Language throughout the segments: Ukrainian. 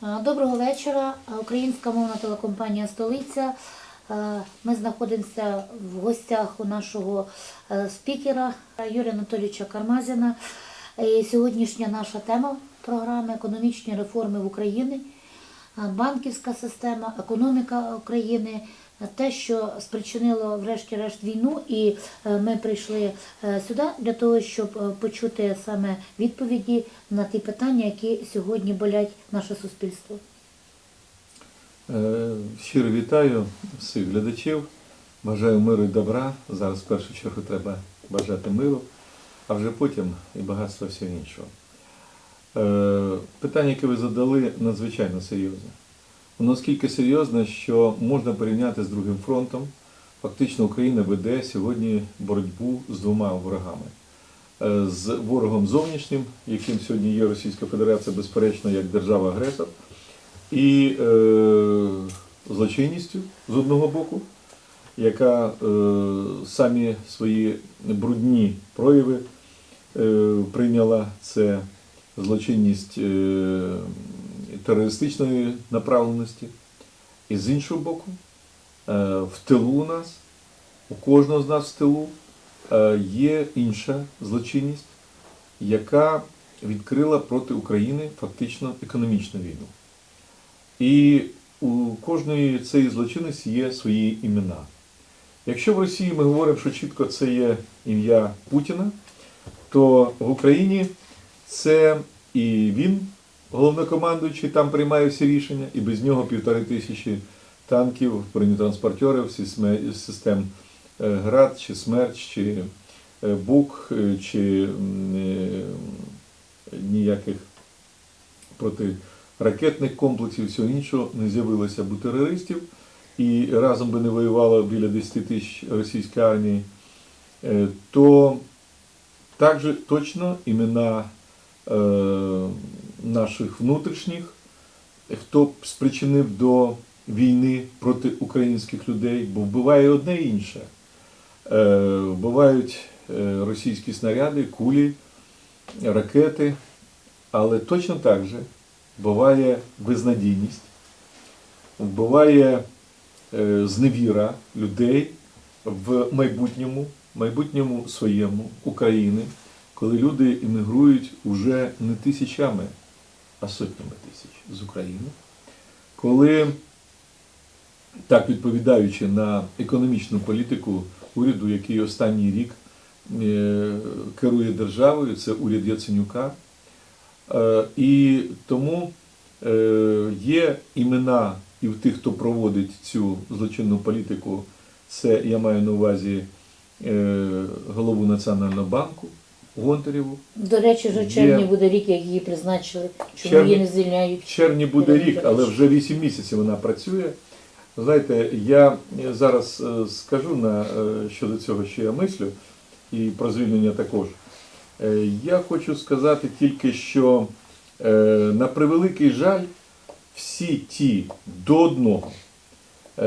Доброго вечора. Українська мовна телекомпанія Столиця. Ми знаходимося в гостях у нашого е, спікера Юрія Анатолійовича Кармазіна. І сьогоднішня наша тема програми економічні реформи в Україні, банківська система, економіка України. Те, що спричинило врешті-решт війну, і е, ми прийшли е, сюди для того, щоб е, почути саме відповіді на ті питання, які сьогодні болять наше суспільство. Щиро вітаю всіх глядачів. Бажаю миру і добра. Зараз в першу чергу треба бажати миру, а вже потім і багатства всього іншого. Питання, яке ви задали, надзвичайно серйозне. Наскільки серйозне, що можна порівняти з другим фронтом. Фактично Україна веде сьогодні боротьбу з двома ворогами. Е, З ворогом зовнішнім, яким сьогодні є Російська Федерація, безперечно, як держава-агресор, і е, злочинністю з одного боку, яка е, самі свої брудні прояви е, прийняла це злочинність е, терористичної направленості. І з іншого боку, е, в тилу у нас, у кожного з нас в тилу е, є інша злочинність, яка відкрила проти України фактично економічну війну. І у кожної цієї злочинності є свої імена. Якщо в Росії ми говоримо, що чітко це є ім'я Путіна, то в Україні це і він, головнокомандуючий, там приймає всі рішення, і без нього півтори тисячі танків, бронетранспортерів, систем е, ГРАД, чи СМЕРЧ, чи е, БУК, е, чи ніяких протиракетних комплексів, всього іншого не з'явилося б у терористів, і разом би не воювало біля 10 тисяч російської армії, то також точно імена наших внутрішніх, хто спричинив до війни проти українських людей, бо вбиває одне і інше. Е, Вбивають е, російські снаряди, кулі, ракети, але точно так же буває безнадійність, буває е, зневіра людей в майбутньому, майбутньому своєму України, коли люди іммігрують уже не тисячами, а сотнями тисяч з України, коли, так відповідаючи на економічну політику уряду, який останній рік е, керує державою, це уряд Яценюка. Е, І тому е, є імена і в тих, хто проводить цю злочинну політику. Це я маю на увазі голову Національного банку Гонтарєву. До речі, вже Є. червні буде рік, як її призначили, чому Червні- її не звільняють. Червні буде рік, але вже 8 місяців вона працює. Знаєте, я зараз е, скажу на, е, щодо цього, що я мислю, і про звільнення також. Е, Я хочу сказати тільки, що е, на превеликий жаль, всі ті до одного е,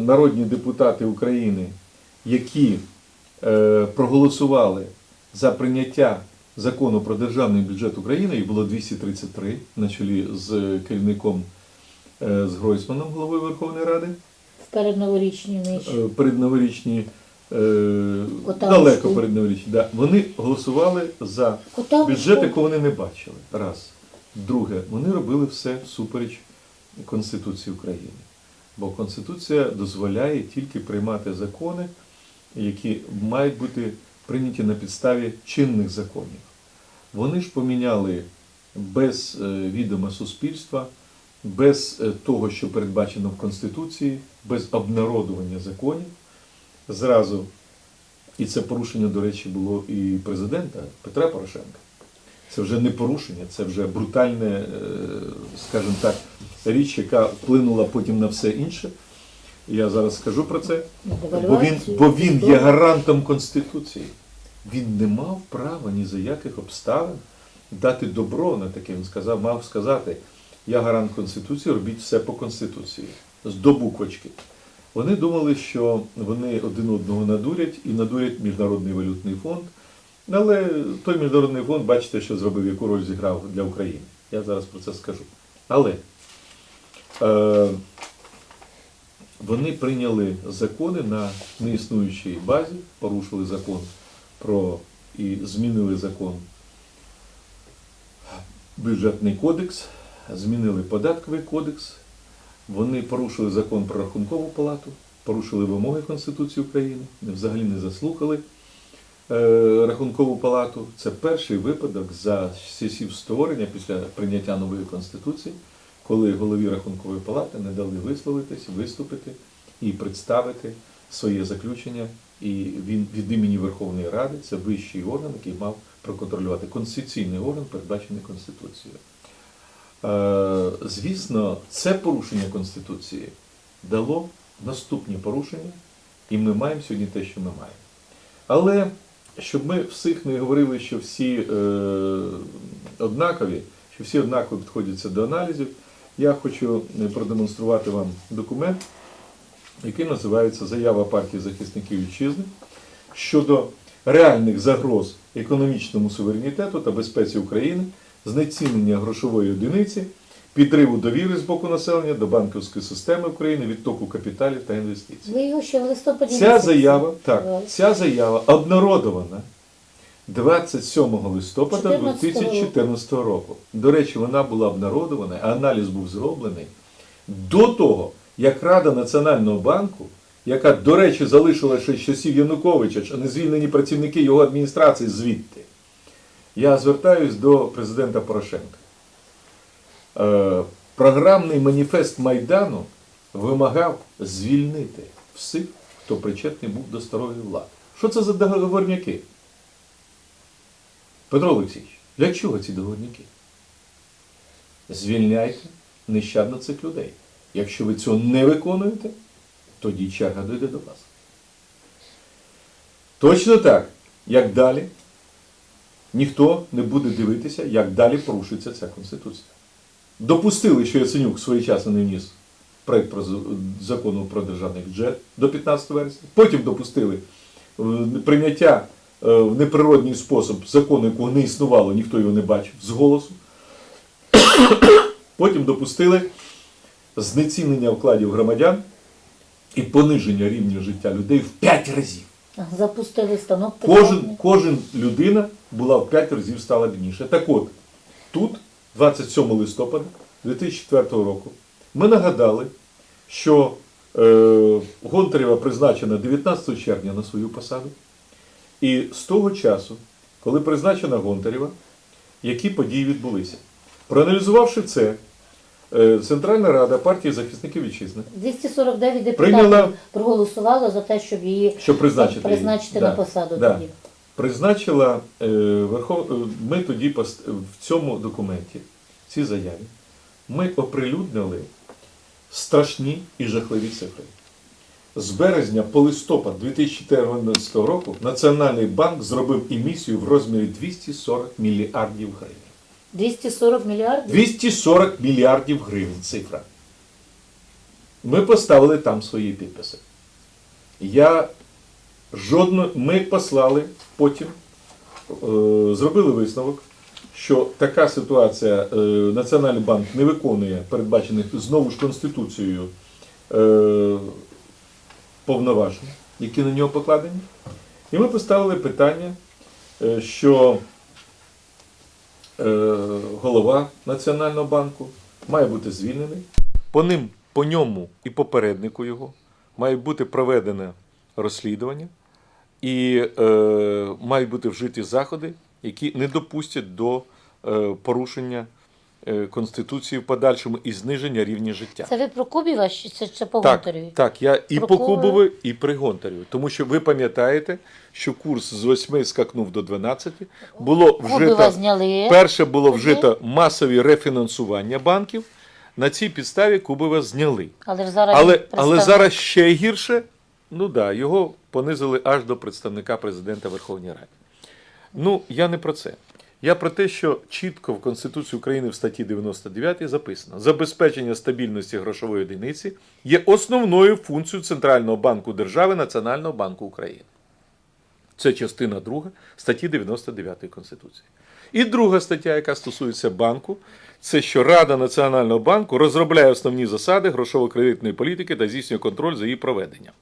народні депутати України, які е, проголосували за прийняття закону про державний бюджет України, їх було 233 на чолі з керівником е, з Гройсманом, головою Верховної Ради, В передноворічній ніч. е, передноворічні, е, далеко Мушку. передноворічні, да, вони голосували за Кота бюджет, якого вони не бачили. Раз. Друге, вони робили все всупереч Конституції України. Бо Конституція дозволяє тільки приймати закони, які мають бути прийняті на підставі чинних законів. Вони ж поміняли без е, відома суспільства, без е, того, що передбачено в Конституції, без обнародування законів. Зразу, і це порушення, до речі, було і президента Петра Порошенка. Це вже не порушення, це вже брутальне, е, скажімо так, річ, яка вплинула потім на все інше. Я зараз скажу про це. Бо він, бо він є гарантом Конституції. Він не мав права ні за яких обставин дати добро на таке. Він сказав, мав сказати, я гарант Конституції, робіть все по Конституції. З до буквочки. Вони думали, що вони один одного надурять і надурять Міжнародний валютний фонд. Але той міжнародний фонд, бачите, що зробив, яку роль зіграв для України. Я зараз про це скажу. Але е, вони прийняли закони на неіснуючій базі, порушили закон про і змінили закон. Бюджетний кодекс, змінили податковий кодекс, вони порушили закон про рахункову палату, порушили вимоги Конституції України, взагалі не заслухали е, рахункову палату. Це перший випадок за часів створення після прийняття нової конституції, коли голові рахункової палати не дали висловитись, виступити і представити своє заключення. І він від імені Верховної Ради це вищий орган, який мав проконтролювати конституційний орган, передбачений Конституцією. Е, Звісно, це порушення Конституції дало наступні порушення, і ми маємо сьогодні те, що ми маємо. Але щоб ми всіх не говорили, що всі е, однакові, що всі однаково підходяться до аналізів, я хочу е, продемонструвати вам документ, який називається Заява партії захисників вітчизни щодо реальних загроз економічному суверенітету та безпеці України, знецінення грошової одиниці, підриву довіри з боку населення до банківської системи України, відтоку капіталів та інвестицій. Ви його ще в листопаді. Ця заява, так, ця заява обнародована 27 листопада 2014 року. До речі, вона була обнародована, аналіз був зроблений до того, як Рада Національного банку, яка, до речі, залишила ще з часів Януковича, а не звільнені працівники його адміністрації звідти. Я звертаюсь до президента Порошенка. Е, програмний маніфест Майдану вимагав звільнити всіх, хто причетний був до старої влади. Що це за договорняки? Петро Олексійович, для чого ці договорняки? Звільняйте нещадно цих людей. Якщо ви цього не виконуєте, тоді черга дойде до вас. Точно так, як далі, ніхто не буде дивитися, як далі порушується ця Конституція. Допустили, що Яценюк своєчасно не вніс проєкт про закону про державний бюджет до 15 вересня. Потім допустили е, прийняття в неприродній спосіб закону, якого не існувало, ніхто його не бачив, з голосу. Потім допустили знецінення вкладів громадян і пониження рівня життя людей в 5 разів. Запустили станок. Кожен, кожен людина була в 5 разів стала бідніше. Так от, тут, 27 листопада 2004 року, ми нагадали, що е, Гонтарєва призначена 19 червня на свою посаду. І з того часу, коли призначена Гонтарєва, які події відбулися. Проаналізувавши це, е, Центральна Рада партії захисників вітчизни 249 депутатів Прийняла- проголосувало за те, щоб її Щоб призначити, її. призначити Да, на посаду да. тоді. призначила е, Верхов... е, ми тоді пост- в цьому документі, в цій заяві, ми оприлюднили страшні і жахливі цифри. З березня по листопад 2014 року Національний банк зробив емісію в розмірі 240 мільярдів гривень. 240 мільярдів. 240 мільярдів гривень цифра. Ми поставили там свої підписи. Я жодно, ми послали потім, е, зробили висновок, що така ситуація е, Національний банк не виконує передбачених знову ж Конституцією е, повноважень, які на нього покладені. І ми поставили питання, е, що е, голова Національного банку має бути звільнений. По ним, по ньому і попереднику його має бути проведене розслідування і е, мають бути вжиті заходи, які не допустять до е, порушення Конституції в подальшому і зниження рівня життя. Це ви про Кубіва чи це, це по Так, Гонтареві? так, я і по Прокурор. Кубові, і при Гонтареві. Тому що ви пам'ятаєте, що курс з 8 скакнув до 12. Було вжито, зняли. перше було вжито масові рефінансування банків. На цій підставі Кубова зняли. Але зараз Але, але зараз ще гірше, ну да, його понизили аж до представника президента Верховної Ради. Ну, я не про це. Я про те, що чітко в Конституції України в статті 99 записано: забезпечення стабільності грошової одиниці є основною функцією Центрального банку держави Національного банку України. Це частина 2 статті 99 Конституції. І друга стаття, яка стосується банку, це що Рада Національного банку розробляє основні засади грошово-кредитної політики та здійснює контроль за її проведенням.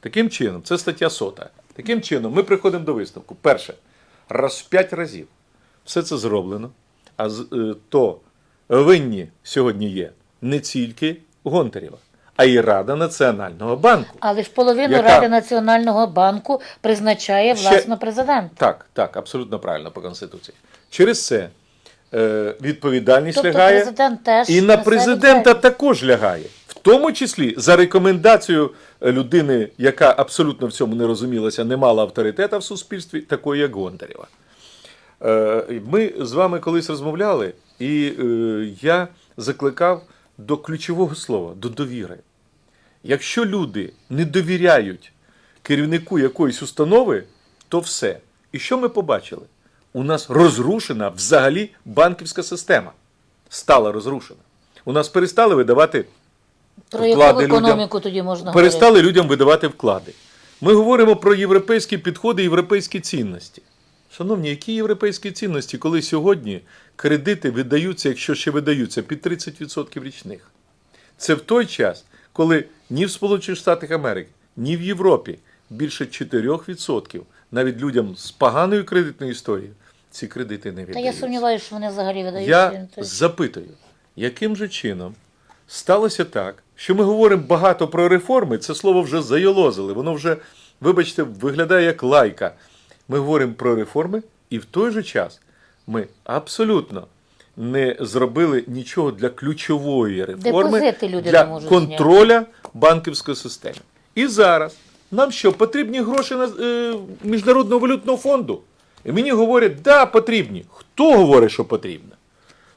Таким чином, це стаття сота. Таким чином, ми приходимо до висновку. Перше, раз в п'ять разів все це зроблено, а е, то винні сьогодні є не тільки Гонтарєва, а й Рада Національного банку. Але ж половину Яка? Ради Національного банку призначає Ще- власно президент. Так, так, абсолютно правильно по Конституції. Через це е, відповідальність Тобто лягає президент теж і на президента відповідальність. також лягає, в тому числі за рекомендацією людини, яка абсолютно в цьому не розумілася, не мала авторитета в суспільстві, такої як Гонтарєва. Е, Ми з вами колись розмовляли, і е, я закликав до ключового слова, до довіри. Якщо люди не довіряють керівнику якоїсь установи, то все. І що ми побачили? У нас розрушена взагалі банківська система. Стала розрушена. У нас перестали видавати Про яку вклади людям. економіку тоді можна перестали людям видавати вклади. Ми говоримо про європейські підходи, європейські цінності. Шановні, які європейські цінності, коли сьогодні кредити видаються, якщо ще видаються, під 30% річних? Це в той час, коли ні в Сполучених Штатах Америки, ні в Європі більше 4% навіть людям з поганою кредитною історією ці кредити не Та видаються. я сумніваюся, що вони взагалі видають. Я Тобто, запитую, яким же чином сталося так, що ми говоримо багато про реформи, це слово вже зайолозили, воно вже, вибачте, виглядає як лайка. Ми говоримо про реформи, і в той же час ми абсолютно не зробили нічого для ключової реформи, для контроля банківської системи. І зараз нам що, потрібні гроші на, е, Міжнародного валютного фонду? І мені говорять, да, потрібні. Хто говорить, що потрібно?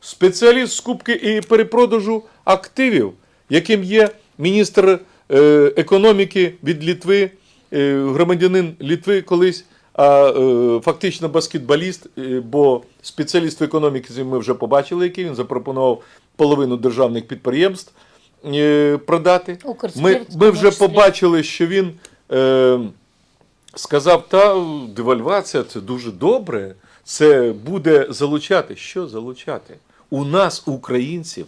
Спеціаліст з кубки і перепродажу активів, яким є міністр е, економіки від Літви, е, громадянин Літви колись, а е, фактично баскетболіст, е, бо спеціаліст в економіці ми вже побачили, який він запропонував половину державних підприємств е, продати. Ми, ми вже побачили, що він. Е, сказав, та девальвація це дуже добре. Це буде залучати. Що залучати? У нас, українців,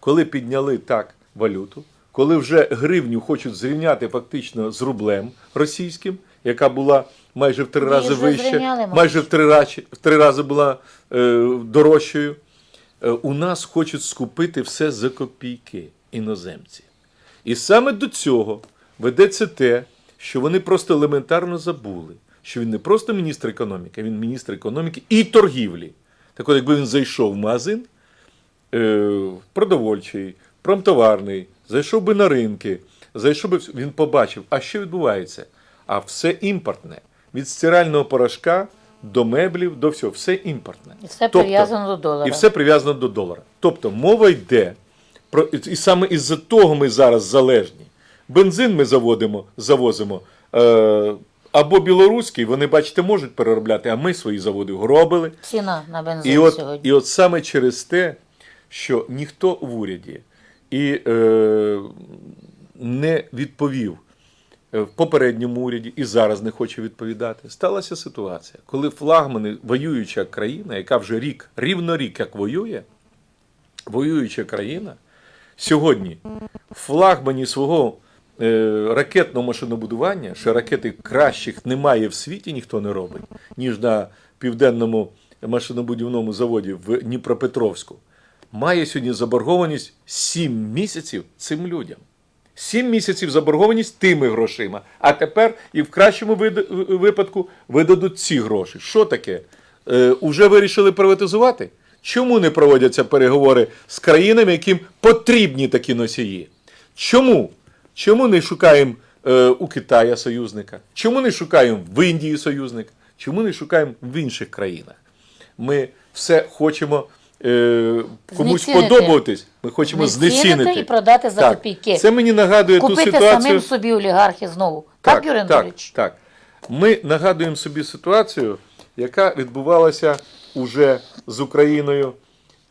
коли підняли так валюту, коли вже гривню хочуть зрівняти фактично з рублем російським, яка була майже в три Її рази вища, зрівняли, майже в три, рази, в три рази була е, дорожчою. Е, у нас хочуть скупити все за копійки іноземці. І саме до цього ведеться те, що вони просто елементарно забули, що він не просто міністр економіки, він міністр економіки і торгівлі. Так от, якби він зайшов в магазин е, продовольчий, промтоварний, зайшов би на ринки, зайшов би він побачив, а що відбувається? А все імпортне. Від стирального порошка до меблів, до всього, все імпортне. І все прив'язано до долара. І все прив'язано до долара. Тобто мова йде про і саме із-за того ми зараз залежні. Бензин ми заводимо, завозимо. Е, або білоруський, вони, бачите, можуть переробляти, а ми свої заводи гробили. Ціна на бензин І от, сьогодні. і от саме через те, що ніхто в уряді і е, не відповів в попередньому уряді і зараз не хоче відповідати, сталася ситуація, коли флагмани, воююча країна, яка вже рік, рівно рік як воює, воююча країна, сьогодні флагмані свого е, ракетного машинобудування, що ракети кращих немає в світі, ніхто не робить, ніж на південному машинобудівному заводі в Дніпропетровську, має сьогодні заборгованість 7 місяців цим людям. Сім місяців заборгованість тими грошима. А тепер і в кращому випадку видадуть ці гроші. Що таке? Е, уже вирішили приватизувати? Чому не проводяться переговори з країнами, яким потрібні такі носії? Чому? Чому не шукаємо е, у Китая союзника? Чому не шукаємо в Індії союзника? Чому не шукаємо в інших країнах? Ми все хочемо е, комусь Знецінити. подобатись. Ми хочемо Знецінити знецінити і продати за так. копійки. Це мені нагадує ту Купити ситуацію. самим собі олігархи знову. Так, Юрій так, Анатолійович? так. Ми нагадуємо собі ситуацію, яка відбувалася уже з Україною.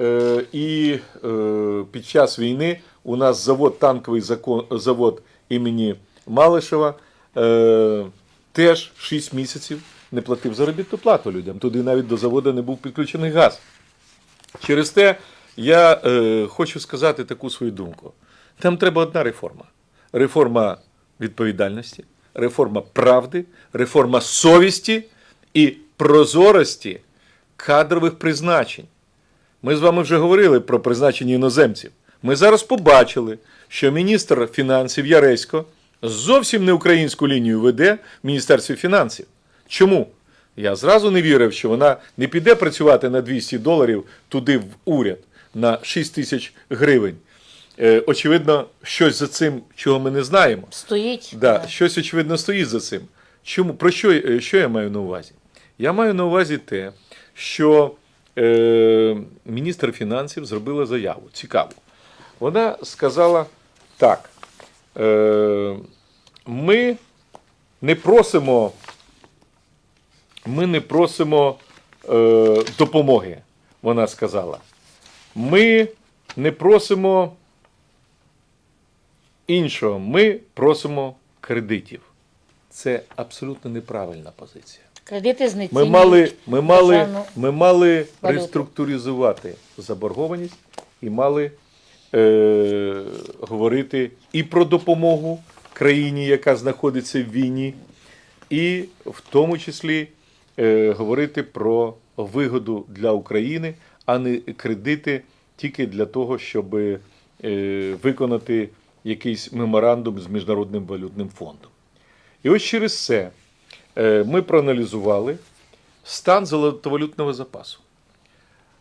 Е, і е, під час війни у нас завод, танковий закон, завод імені Малишева, е, теж 6 місяців не платив заробітну плату людям. Туди навіть до заводу не був підключений газ. Через те я е, хочу сказати таку свою думку. Там треба одна реформа: реформа відповідальності, реформа правди, реформа совісті і прозорості кадрових призначень. Ми з вами вже говорили про призначення іноземців. Ми зараз побачили, що міністр фінансів Яресько зовсім не українську лінію веде в Міністерстві фінансів. Чому? Я зразу не вірив, що вона не піде працювати на 200 доларів туди в уряд на 6 тисяч гривень. Е, очевидно, щось за цим, чого ми не знаємо. Стоїть. Да, щось очевидно стоїть за цим. Чому про що, е, що я маю на увазі? Я маю на увазі те, що е, міністр фінансів зробила заяву цікаву. Вона сказала так: е, ми не просимо, ми не просимо е, допомоги. Вона сказала. Ми не просимо іншого. Ми просимо кредитів. Це абсолютно неправильна позиція. Кредити Ми мали, ми мали, ми мали реструктуризувати заборгованість і мали е, говорити і про допомогу країні, яка знаходиться в війні, і в тому числі е, говорити про вигоду для України, а не кредити тільки для того, щоб е, виконати якийсь меморандум з Міжнародним валютним фондом. І ось через це е, ми проаналізували стан золотовалютного запасу.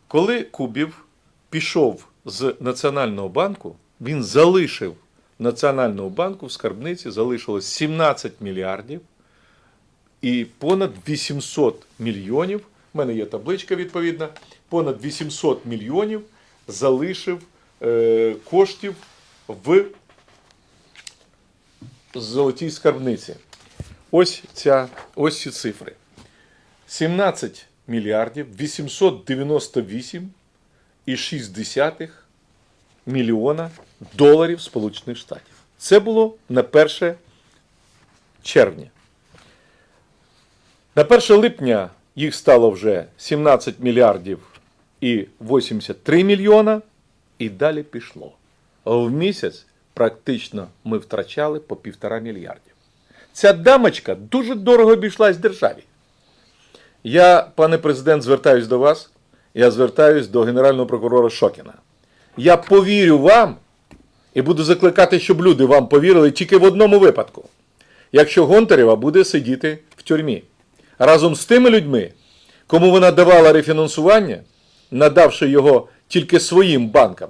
Коли Кубів пішов з Національного банку, він залишив Національного банку в скарбниці залишилось 17 мільярдів і понад 800 мільйонів. в мене є табличка відповідна. Понад 800 мільйонів залишив е, коштів в золотій скарбниці. Ось ця ось ці цифри. 17 мільярдів 898 і 6 мільйона доларів Сполучених Штатів. Це було на 1 червня. На 1 липня їх стало вже 17 мільярдів і 83 мільйона, і далі пішло. В місяць практично ми втрачали по півтора мільярдів. Ця дамочка дуже дорого обійшлась державі. Я, пане президент, звертаюсь до вас. Я звертаюсь до генерального прокурора Шокіна. Я повірю вам і буду закликати, щоб люди вам повірили тільки в одному випадку. Якщо Гонтарєва буде сидіти в тюрмі разом з тими людьми, кому вона давала рефінансування, надавши його тільки своїм банкам,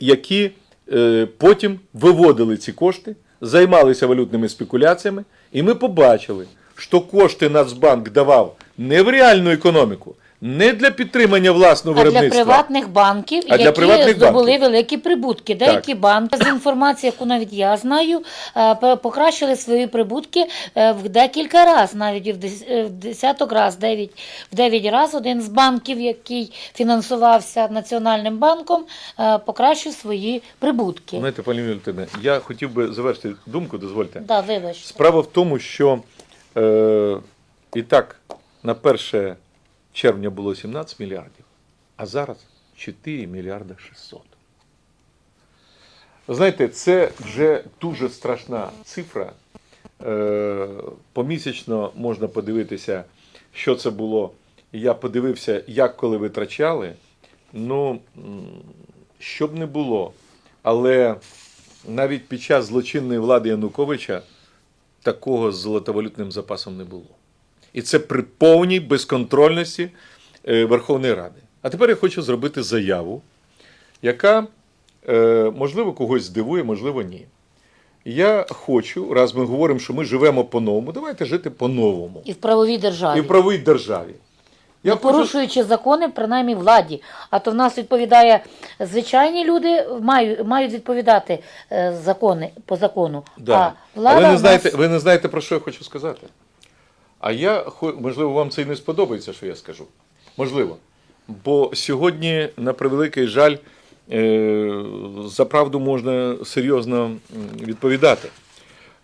які е, потім виводили ці кошти, займалися валютними спекуляціями, і ми побачили, що кошти Нацбанк давав не в реальну економіку, не для підтримання власного А для приватних банків, А для приватних здобули банків. великі прибутки. Деякі банки з інформації, яку навіть я знаю, е, покращили свої прибутки е, в декілька разів, навіть в е, в десяток раз, дев'ять в дев'ять разів один з банків, який фінансувався Національним банком, покращив свої прибутки. Знаєте, пані Валентине, я хотів би завершити думку, дозвольте. Да, вибач. Справа в тому, що е, і так на 1 червня було 17 мільярдів, а зараз 4 мільярда 600. Ви Знаєте, це вже дуже страшна цифра. Е, помісячно можна подивитися, що це було. Я подивився, як коли витрачали. Ну, що б не було. Але навіть під час злочинної влади Януковича такого з золотовалютним запасом не було. І це при повній безконтрольності е, Верховної Ради. А тепер я хочу зробити заяву, яка, е, можливо, когось здивує, можливо, ні. Я хочу, раз ми говоримо, що ми живемо по-новому, давайте жити по-новому. І в правовій державі. І в правовій державі. Я не порушуючи закони, принаймні владі. А то в нас відповідає звичайні люди мають, мають відповідати е, закони по закону. Да. А влада А ви не, знаєте, нас... ви не знаєте, про що я хочу сказати. А я, можливо, вам це і не сподобається, що я скажу. Можливо. Бо сьогодні, на превеликий жаль, е, за правду можна серйозно відповідати.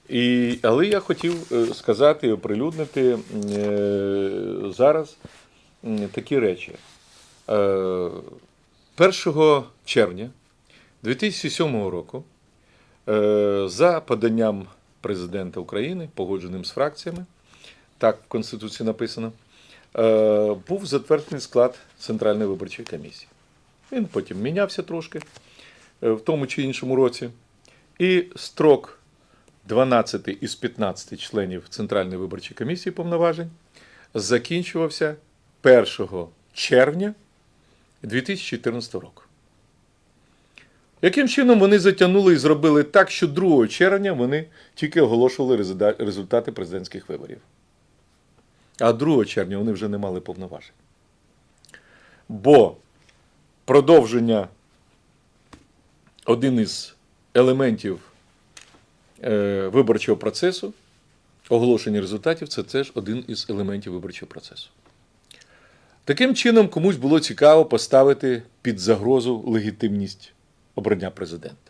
І, але я хотів е, сказати і оприлюднити е, зараз такі речі. Е, 1 червня 2007 року за поданням президента України, погодженим з фракціями, так в Конституції написано, е, був затверджений склад Центральної виборчої комісії. Він потім мінявся трошки е, в тому чи іншому році. І строк 12 із 15 членів Центральної виборчої комісії повноважень закінчувався 1 червня 2014 року. Яким чином вони затягнули і зробили так, що 2 червня вони тільки оголошували результати президентських виборів. А 2 червня вони вже не мали повноважень. Бо продовження один із елементів е, виборчого процесу, оголошення результатів це теж один із елементів виборчого процесу. Таким чином, комусь було цікаво поставити під загрозу легітимність обрання президента.